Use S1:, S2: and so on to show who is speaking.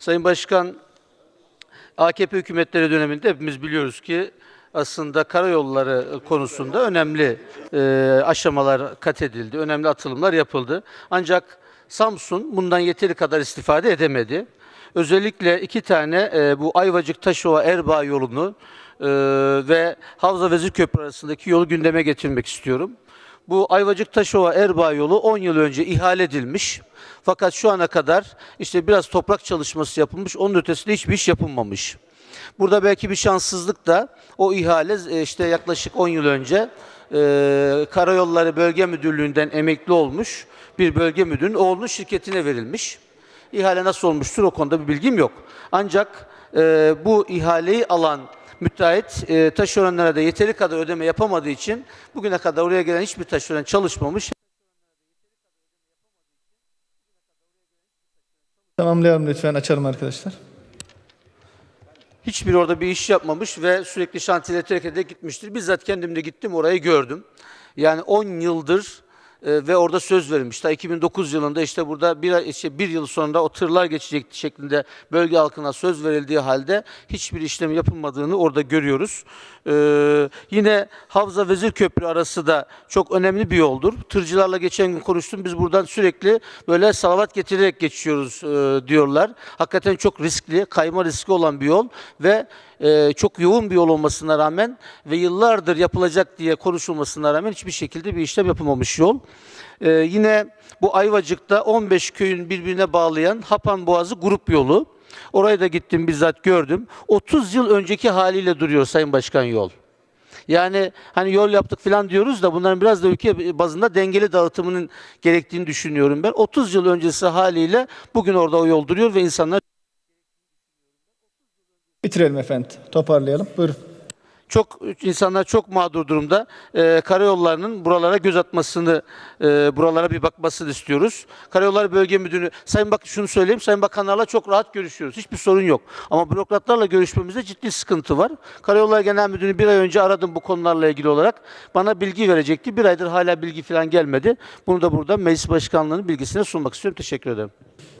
S1: Sayın Başkan, AKP hükümetleri döneminde hepimiz biliyoruz ki aslında karayolları konusunda önemli e, aşamalar kat edildi, önemli atılımlar yapıldı. Ancak Samsun bundan yeteri kadar istifade edemedi. Özellikle iki tane e, bu Ayvacık Taşova Erbaa yolunu e, ve Havza Vezir Köprü arasındaki yolu gündeme getirmek istiyorum. Bu Ayvacık Taşova Erbaa yolu 10 yıl önce ihale edilmiş. Fakat şu ana kadar işte biraz toprak çalışması yapılmış. Onun ötesinde hiçbir iş yapılmamış. Burada belki bir şanssızlık da o ihale e, işte yaklaşık 10 yıl önce e, Karayolları Bölge Müdürlüğü'nden emekli olmuş bir bölge müdürünün oğlunun şirketine verilmiş. İhale nasıl olmuştur o konuda bir bilgim yok. Ancak e, bu ihaleyi alan müteahhit e, taşeronlara da yeteri kadar ödeme yapamadığı için bugüne kadar oraya gelen hiçbir taşeron çalışmamış.
S2: Tamamlayalım lütfen açalım arkadaşlar.
S1: Hiçbir orada bir iş yapmamış ve sürekli şantiyede terk ederek gitmiştir. Bizzat kendim de gittim orayı gördüm. Yani 10 yıldır e, ve orada söz verilmiş. Ta 2009 yılında işte burada bir, işte bir yıl sonra o tırlar geçecek şeklinde bölge halkına söz verildiği halde hiçbir işlem yapılmadığını orada görüyoruz. Ee, yine Havza Vezir Köprü arası da çok önemli bir yoldur. Tırcılarla geçen gün konuştum. Biz buradan sürekli böyle salavat getirerek geçiyoruz e, diyorlar. Hakikaten çok riskli, kayma riski olan bir yol ve e, çok yoğun bir yol olmasına rağmen ve yıllardır yapılacak diye konuşulmasına rağmen hiçbir şekilde bir işlem yapılmamış yol. E, yine bu Ayvacık'ta 15 köyün birbirine bağlayan Hapan Boğazı grup yolu. Oraya da gittim bizzat gördüm. 30 yıl önceki haliyle duruyor Sayın Başkan yol. Yani hani yol yaptık falan diyoruz da bunların biraz da ülke bazında dengeli dağıtımının gerektiğini düşünüyorum ben. 30 yıl öncesi haliyle bugün orada o yol duruyor ve insanlar
S2: Bitirelim efendim. Toparlayalım. Buyurun.
S1: Çok insanlar çok mağdur durumda. Ee, karayollarının buralara göz atmasını, e, buralara bir bakmasını istiyoruz. Karayolları Bölge Müdürü, Sayın Bak şunu söyleyeyim, Sayın Bakanlarla çok rahat görüşüyoruz. Hiçbir sorun yok. Ama bürokratlarla görüşmemizde ciddi sıkıntı var. Karayolları Genel Müdürünü bir ay önce aradım bu konularla ilgili olarak. Bana bilgi verecekti. Bir aydır hala bilgi falan gelmedi. Bunu da burada Meclis Başkanlığı'nın bilgisine sunmak istiyorum. Teşekkür ederim.